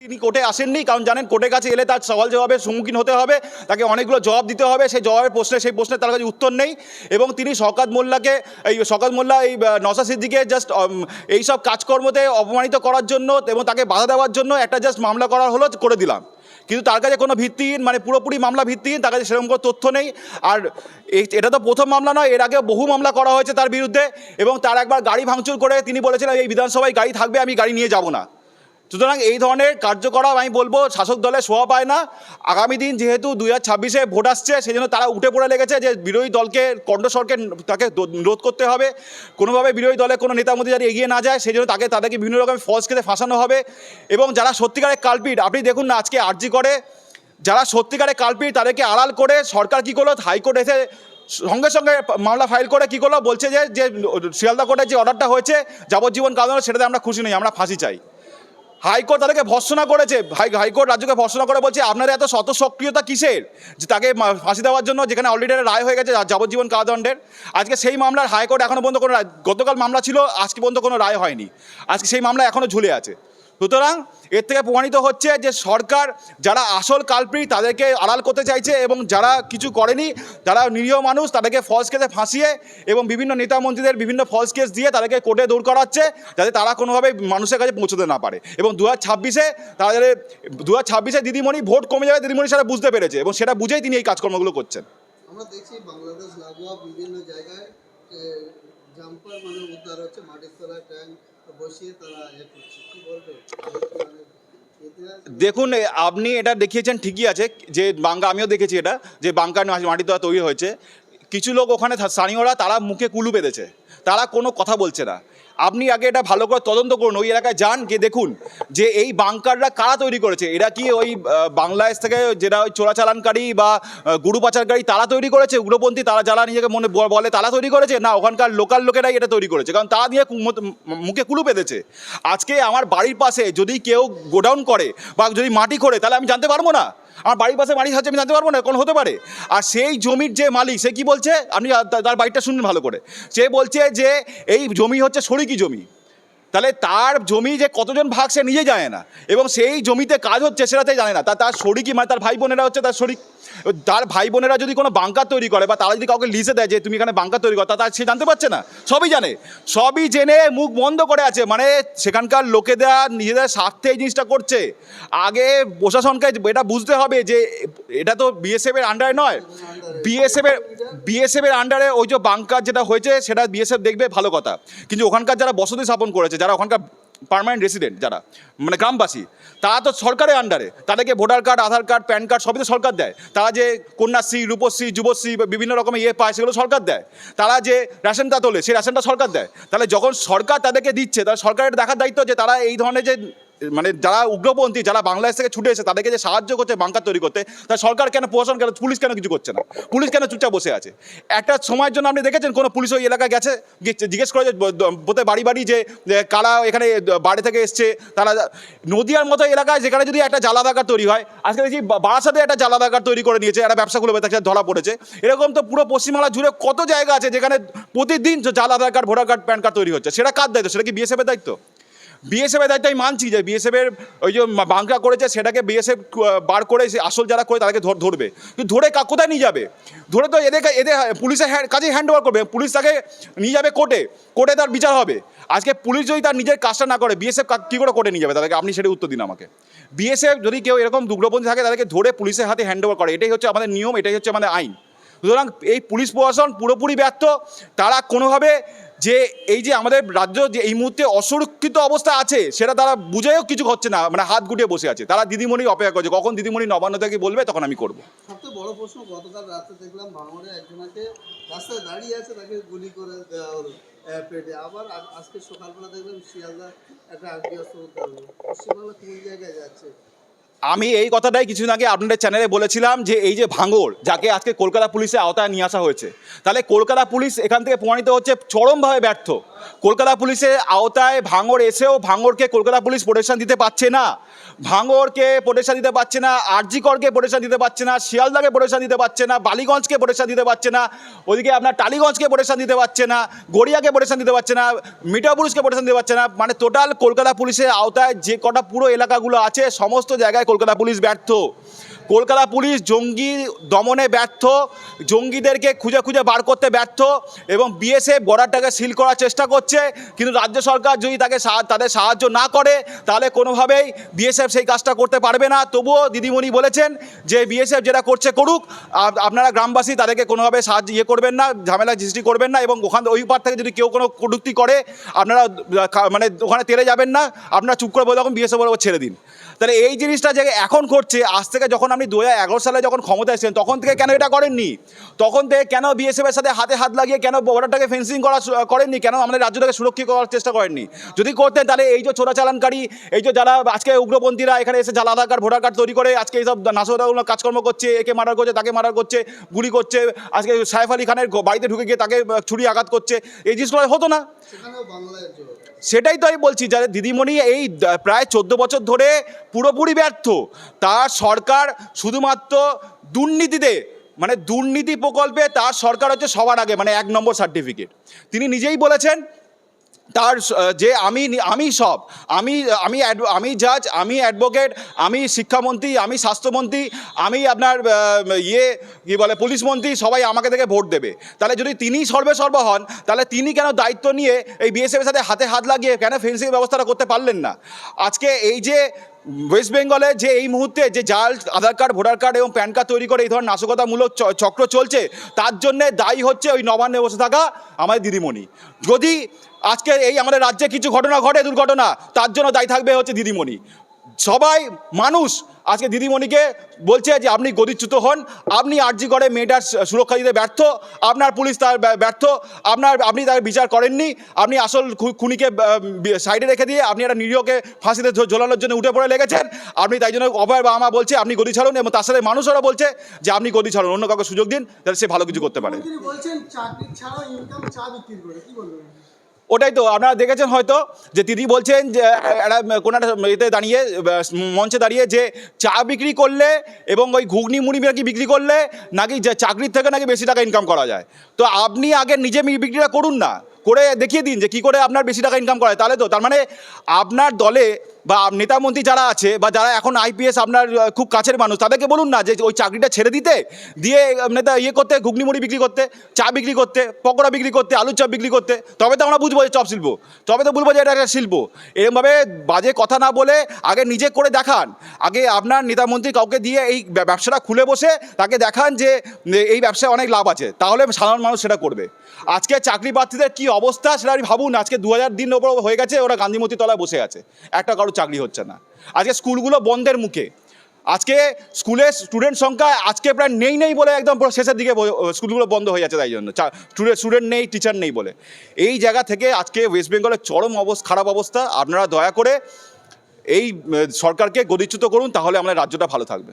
তিনি কোর্টে আসেননি, কারণ জানেন কোর্টের কাছে এলে তার সওয়াল জবাবের সম্মুখীন হতে হবে, তাকে অনেকগুলো জবাব দিতে হবে, সেই জবাবের প্রশ্নে, সেই প্রশ্নে তার কাছে উত্তর নেই এবং তিনি শকাত মোল্লাকে, এই শকাত মোল্লা, এই নওশাদ সিদ্দিকে জাস্ট এইসব কাজকর্মতে অপমানিত করার জন্য এবং তাকে বাধা দেওয়ার জন্য একটা জাস্ট মামলা করা হলো, করে দিলাম। কিন্তু তার কাছে কোনো ভিত্তিহীন মানে পুরোপুরি মামলা ভিত্তিহীন, তার কাছে সেরকম কোনো তথ্য নেই। আর এই- এটা তো প্রথম মামলা নয়, এর আগে বহু মামলা করা হয়েছে তার বিরুদ্ধে এবং তার একবার গাড়ি ভাঙচুর করে তিনি বলেছিলেন, এই বিধানসভায় গাড়ি থাকবে, আমি গাড়ি নিয়ে যাব না। সুতরাং এই ধরনের কার্যকলাপ আমি বলব, শাসক দলের শোভা পায় না। আগামী দিন যেহেতু দু হাজার ছাব্বিশে ভোট আসছে সেই জন্য তারা উঠে পড়ে লেগেছে যে বিরোধী দলকে কণ্ঠস্বরকে তাকে রোধ করতে হবে। কোনোভাবে বিরোধী দলের কোনো নেতা মধ্যে যাতে এগিয়ে না যায় সেই জন্য তাকে, তাদেরকে বিভিন্ন রকমের ফলস কেটে ফাঁসানো হবে। এবং যারা সত্যিকারের কালপিট আপনি দেখুন না আজকে আর্জি করে, যারা সত্যিকারের কালপিট তাদেরকে আড়াল করে সরকার কী করল, হাইকোর্ট এসে সঙ্গে সঙ্গে মামলা ফাইল করে কী করল, বলছে যে যে, শিয়ালদা কোর্টের যে অর্ডারটা হয়েছে, যাবজ্জীবন কারণ সেটাতে আমরা খুশি নই, আমরা ফাঁসি চাই। হাইকোর্ট তাদেরকে ভর্সনা করেছে। হাই হাইকোর্ট রাজ্যকে ভর্সনা করে বলছে আপনার এত শত সক্রিয়তা কিসের? যে তাকে ফাঁসি দেওয়ার জন্য যেখানে অলরেডি রায় হয়ে গেছে যাবজ্জীবন কারাদণ্ডের। আজকে সেই মামলার হাইকোর্ট এখনও পর্যন্ত কোনো গতকাল মামলা ছিল, আজকে পর্যন্ত কোনো রায় হয়নি। আজকে সেই মামলা এখনও ঝুলে আছে। সুতরাং এর থেকে প্রমাণিত হচ্ছে যে সরকার যারা আসল কালপ্রি তাদেরকে আড়াল করতে চাইছে এবং যারা কিছু করেনি, যারা নিরীহ মানুষ তাদেরকে ফলস কেসে ফাঁসিয়ে এবং বিভিন্ন নেতা মন্ত্রীদের বিভিন্ন ফলস কেস দিয়ে তাদেরকে কোর্টে দৌড় করাচ্ছে যাতে তারা কোনোভাবে মানুষের কাছে পৌঁছতে না পারে। এবং দু হাজার ছাব্বিশে তাদের দু হাজার ছাব্বিশে দিদিমণি ভোট কমে যাবে দিদিমণি সেটা বুঝতে পেরেছে এবং সেটা বুঝেই তিনি এই কাজকর্মগুলো করছেন। আমরা দেখছি বাংলাদেশ বিভিন্ন জায়গায় মানে উদ্ধার হচ্ছে, মাটির ট্যাঙ্ক ইতিহাস দেখুন আপনি এটা দেখিয়েছেন ঠিকই আছে, যে বাঙ্কা, আমিও দেখেছি এটা, যে বাঙ্কার মাটি তো তৈরি হয়েছে। কিছু লোক ওখানে স্থানীয়রা তারা মুখে কুলু বেঁধেছে। তারা কোনো কথা বলছে না। আপনি আগে এটা ভালো করে তদন্ত করুন, ওই এলাকায় যান, গিয়ে দেখুন যে এই বাংকাররা কারা তৈরি করেছে। এরা কি ওই বাংলাদেশ থেকে যেটা ওই চোরাচালানকারী বা গুরু পাচারকারী তারা তৈরি করেছে? উগ্রপন্থী তারা যারা নিজেকে মনে বলে তারা তৈরি করেছে? না, ওখানকার লোকাল লোকেরাই এটা তৈরি করেছে। কারণ তারা দিয়ে মুখে কুলু বেঁধেছে। আজকে আমার বাড়ির পাশে যদি কেউ গোডাউন করে বা যদি মাটি খোঁড়ে, তাহলে আমি জানতে পারব না। আমার বাড়ির পাশে বাড়ি হচ্ছে, আমি জানতে পারব না কোন হতে পারে। আর সেই জমির যে মালিক, সে কি বলছে? আপনি তার বাড়িটা শুনুন ভালো করে। সে বলছে যে, এই জমি হচ্ছে শরিকি জমি। তাহলে তার জমি যে কতজন ভাগ সে নিজে জানে না। এবং সেই জমিতে কাজ হচ্ছে সেটাতে জানে না। তা, তার শরিকি মানে তার ভাই বোনেরা হচ্ছে, তার শরিক তার ভাই বোনেরা যদি কোনো বাঙ্কার তৈরি করে বা তারা যদি কাউকে লিজে দেয় যে তুমি এখানে বাঙ্কার তৈরি করো, তা সে জানতে পারছে না। সবই জানে। সবই জেনে মুখ বন্ধ করে আছে। মানে সেখানকার লোকেরা নিজেদের স্বার্থে এই জিনিসটা করছে। আগে প্রশাসনকে এটা বুঝতে হবে যে এটা তো বিএসএফ এর আন্ডারে নয়। বিএসএফ এর বিএসএফ এর আন্ডারে ওই যে বাঙ্কার যেটা হয়েছে, সেটা বিএসএফ দেখবে, ভালো কথা। কিন্তু ওখানকার যারা বসতি স্থাপন করেছে, যারা ওখানকার পার্মানেন্ট রেসিডেন্ট যারা মানে গ্রামবাসী, তারা তো সরকারের আন্ডারে তাদেরকে voter card Aadhaar card PAN card সবই তো সরকার দেয়। তারা যে কন্যাশ্রী, রূপশ্রী, যুবশ্রী বিভিন্ন রকমের ইয়ে পায়, সেগুলো সরকার দেয়। তারা যে রেশনটা তোলে, সেই রেশনটা সরকার দেয়। তাহলে যখন সরকার তাদেরকে দিচ্ছে, তাহলে সরকারের দেখার দায়িত্ব যে তারা এই ধরনের যে মানে যারা উগ্রপন্থী, যারা বাংলাদেশ থেকে ছুটে এসে তাদেরকে যে সাহায্য করছে, বাংকার তৈরি করতে, তা সরকার কেন, প্রশাসন কেন, পুলিশ কেন কিছু করছে না? পুলিশ কেন চুপচাপ বসে আছে? একটা সময়ের জন্য আপনি দেখেছেন কোনো পুলিশ ওই এলাকায় গেছে? জিজ্ঞেস করে যে বোধহয় বাড়ি বাড়ি যে কারা এখানে বাড়ি থেকে এসছে, তারা নদিয়ার মতো এলাকায় যেখানে যদি একটা জ্বালাদাকার তৈরি হয়, আজকে দেখছি বা- বারাসাতে একটা জ্বালাদাকার তৈরি করে নিয়েছে, একটা ব্যবসা খুলে তাকে ধরা পড়েছে। এরকম তো পুরো পশ্চিমবাংলা জুড়ে কত জায়গা আছে যেখানে প্রতিদিন জাল Aadhaar card voter card, PAN card তৈরি হচ্ছে? সেটা কার দায়িত্ব? সেটা কি বিএসএফের দায়িত্ব? বিএসএফের দায়িত্ব আমি মানছি যে বিএসএফের ওই যে বাংকা করেছে, সেটাকে বিএসএফ বার করে আসল যারা করে তাদেরকে ধর- ধরবে। কিন্তু ধরে কোথায় নিয়ে যাবে? ধরে তো এদেরকে এদের পুলিশের কাজে হ্যান্ড ওভার করবে। পুলিশ তাকে নিয়ে যাবে কোর্টে কোর্টে তার বিচার হবে। আজকে পুলিশ যদি তার নিজের কাজটা না করে বিএসএফ কী করে কোর্টে নিয়ে যাবে? তাদেরকে আপনি সেটা উত্তর দিন আমাকে। বিএসএফ যদি কেউ এরকম দুগ্রপন্থী থাকে, তাদেরকে ধরে পুলিশের হাতে হ্যান্ড ওভার করে। এটাই হচ্ছে আমাদের নিয়ম, এটাই হচ্ছে আমাদের আইন। সুতরাং এই পুলিশ প্রশাসন পুরোপুরি ব্যর্থ। তারা কোনোভাবে যে এই যে আমাদের রাজ্য যে এই মুহূর্তে অসুরক্ষিত অবস্থা আছে, সেটা তারা বুঝেও কিছু হচ্ছে না মানে হাত গুটিয়ে বসে আছে। তারা দিদিমণি অপেক্ষা করছে, কখন দিদিমণি নবান্ন থেকে বলবে, তখন আমি করব। সবথেকে বড় প্রশ্ন, গতকাল রাতে দেখলাম একজনকে রাস্তায় দাঁড়িয়ে আছে, তাকে গুলি করে দেওয়া হলো পেটে। আবার আজকে সকালবেলা দেখলাম শিয়ালদা একটা পশ্চিমবাংলা কোন জায়গায় যাচ্ছে? আমি এই কথাটাই কিছুদিন আগে আপনাদের চ্যানেলে বলেছিলাম যে এই যে ভাঙড়, যাকে আজকে কলকাতা পুলিশের আওতায় নিয়ে আসা হয়েছে, তাহলে কলকাতা পুলিশ এখান থেকে প্রমাণিত হচ্ছে চরমভাবে ব্যর্থ। কলকাতা পুলিশের আওতায় ভাঙড় এসেও ভাঙড়কে কলকাতা পুলিশ প্রোটেকশন দিতে পারছে না। ভাঙড়কে প্রোটেকশন দিতে পারছে না, আরজিকরকে প্রোটেকশন দিতে পারছে না, শিয়ালদাকে প্রোটেকশন দিতে পারছে না, বালিগঞ্জকে প্রোটেকশন দিতে পারছে না, ওইদিকে আপনার টালিগঞ্জকে প্রোটেকশন দিতে পারছে না, গড়িয়াকে প্রোটেকশন দিতে পারছে না মিঠাপুরুষকে প্রোটেকশন দিতে পারছে না মানে টোটাল কলকাতা পুলিশের আওতায় যে কটা পুরো এলাকাগুলো আছে, সমস্ত জায়গায় কলকাতা পুলিশ ব্যর্থ। কলকাতা পুলিশ জঙ্গি দমনে ব্যর্থ, জঙ্গিদেরকে খুঁজে খুঁজে বার করতে ব্যর্থ এবং বিএসএফ বর্ডারটাকে সিল করার চেষ্টা করছে। কিন্তু রাজ্য সরকার যদি তাকে তাদের সাহায্য না করে, তাহলে কোনোভাবেই বিএসএফ সেই কাজটা করতে পারবে না। তবুও দিদিমণি বলেছেন যে বিএসএফ যেটা করছে করুক আপনারা গ্রামবাসী তাদেরকে কোনোভাবে সাহায্য ইয়ে করবেন না ঝামেলা সৃষ্টি করবেন না এবং ওখান ওই পার থেকে যদি কেউ কোনো কটূক্তি করে, আপনারা মানে ওখানে তেরে যাবেন না। আপনারা চুপ করে বলে তখন বিএসএফ বলে ছেড়ে দিন। তাহলে এই জিনিসটা যে এখন করছে আজ থেকে যখন আপনি দু সালে যখন ক্ষমতা এসেছেন তখন থেকে কেন এটা করেননি? তখন থেকে কেন বিএসএফ এর সাথে হাতে হাত লাগিয়ে কেন বর্ডারটাকে ফেন্সিং করা করেননি? কেন আমাদের রাজ্যটাকে সুরক্ষিত করার চেষ্টা করেননি? যদি করতেন, তাহলে এই যে চোরাচালানকারী এই যে যারা আজকে উগ্রপন্থীরা এখানে এসে জাল আধার কার্ড, ভোটার কার্ড তৈরি করে, আজকে এইসব নাশকতাগুলো কাজকর্ম করছে, একে মার্ডার করছে, তাকে মার্ডার করছে, গুলি করছে, আজকে সাইফ আলী খানের বাড়িতে ঢুকে গিয়ে তাকে ছুরি আঘাত করছে, এই জিনিসগুলো হতো না। সেটাই তো আমি বলছি যারা দিদিমণি এই প্রায় চোদ্দ বছর ধরে পুরোপুরি ব্যর্থ, তার সরকার শুধুমাত্র দুর্নীতিতে মানে দুর্নীতি প্রকল্পে তার সরকার হচ্ছে সবার আগে মানে এক নম্বর সার্টিফিকেট তিনি নিজেই বলেছেন তার যে আমি আমি সব, আমি আমি আমি জাজ আমি অ্যাডভোকেট আমি শিক্ষামন্ত্রী, আমি স্বাস্থ্যমন্ত্রী, আমি আপনার ইয়ে কী বলে পুলিশ মন্ত্রী, সবাই আমাকে থেকে ভোট দেবে। তাহলে যদি তিনি সর্বে সর্ব হন, তাহলে তিনি কেন দায়িত্ব নিয়ে এই বিএসএফের সাথে হাতে হাত লাগিয়ে কেন ফেন্সিং ব্যবস্থাটা করতে পারলেন না? আজকে এই যে ওয়েস্ট বেঙ্গলে যে এই মুহূর্তে যে জাল, আধার কার্ড, ভোটার কার্ড এবং প্যান কার্ড তৈরি করে এই ধরনের নাশকতামূলক চক্র চলছে, তার জন্যে দায়ী হচ্ছে ওই নবান্নে বসে থাকা আমাদের দিদিমণি। যদি আজকে এই আমাদের রাজ্যে কিছু ঘটনা ঘটে, দুর্ঘটনা, তার জন্য দায়ী থাকবে হচ্ছে দিদিমণি। সবাই মানুষ আজকে দিদিমণিকে বলছে যে আপনি গদিচ্যুত হন, আপনি আর্জি করে মেয়েটার সুরক্ষা দিতে ব্যর্থ, আপনার পুলিশ তার ব্যা- ব্যর্থ, আপনার, আপনি তার বিচার করেননি, আপনি আসল খুনিকে সাইডে রেখে দিয়ে আপনি একটা নিরীহকে ফাঁসিতে ঝোলানোর জন্য উঠে পড়ে লেগেছেন, আপনি তাই জন্য অভয় বাবা মা বলছে আপনি গদি ছাড়ুন এবং তার সাথে মানুষেরা বলছে যে আপনি গদি ছাড়ুন, অন্য কাউকে সুযোগ দিন, তাহলে সে ভালো কিছু করতে পারে। ওটাই তো, আপনারা দেখেছেন হয়তো যে দিদি বলছেন যে একটা কোনো একটা এতে দাঁড়িয়ে, মঞ্চে দাঁড়িয়ে যে চা বিক্রি করলে এবং ওই ঘুগনি মুড়ি নাকি বিক্রি করলে নাকি চাকরির থেকে নাকি বেশি টাকা ইনকাম করা যায়। তো আপনি আগে নিজে বিক্রিটা করুন না। করে দেখিয়ে দিন যে কী করে আপনার বেশি টাকা ইনকাম করা তাহলে তো, তার মানে আপনার দলে বা নেতা মন্ত্রী যারা আছে বা যারা এখন আইপিএস আপনার খুব কাছের মানুষ, তাদেরকে বলুন না যে ওই চাকরিটা ছেড়ে দিতে, দিয়ে নেতা ইয়ে করতে ঘুগনি মুড়ি বিক্রি করতে, চা বিক্রি করতে, পকোড়া বিক্রি করতে, আলুর চপ বিক্রি করতে, তবে তো আমরা বুঝব যে চপ শিল্প, তবে তো বুঝব যে এটা একটা শিল্প। এরমভাবে বাজে কথা না বলে আগে নিজে করে দেখান। আগে আপনার নেতা মন্ত্রী কাউকে দিয়ে এই ব্যবসাটা খুলে বসে তাকে দেখান যে এই ব্যবসায় অনেক লাভ আছে, তাহলে সাধারণ মানুষ সেটা করবে। আজকে চাকরি প্রার্থীদের কী অবস্থা সেটা আপনি ভাবুন আজকে দু হাজার দিন ওপর হয়ে গেছে, ওরা গান্ধীমতি তলায় বসে আছে। একটা কারও চাকরি হচ্ছে না। আজকে স্কুলগুলো বন্ধের মুখে। আজকে স্কুলে স্টুডেন্ট সংখ্যা আজকে প্রায় নেই নেই বলে একদম শেষের দিকে স্কুলগুলো বন্ধ হয়ে যাচ্ছে তাই জন্য। স্টুডেন্ট স্টুডেন্ট নেই টিচার নেই বলে। এই জায়গা থেকে আজকে ওয়েস্ট বেঙ্গলের চরম অবস্থা, খারাপ অবস্থা। আপনারা দয়া করে এই সরকারকে গদিচ্যুত করুন, তাহলে আমাদের রাজ্যটা ভালো থাকবে।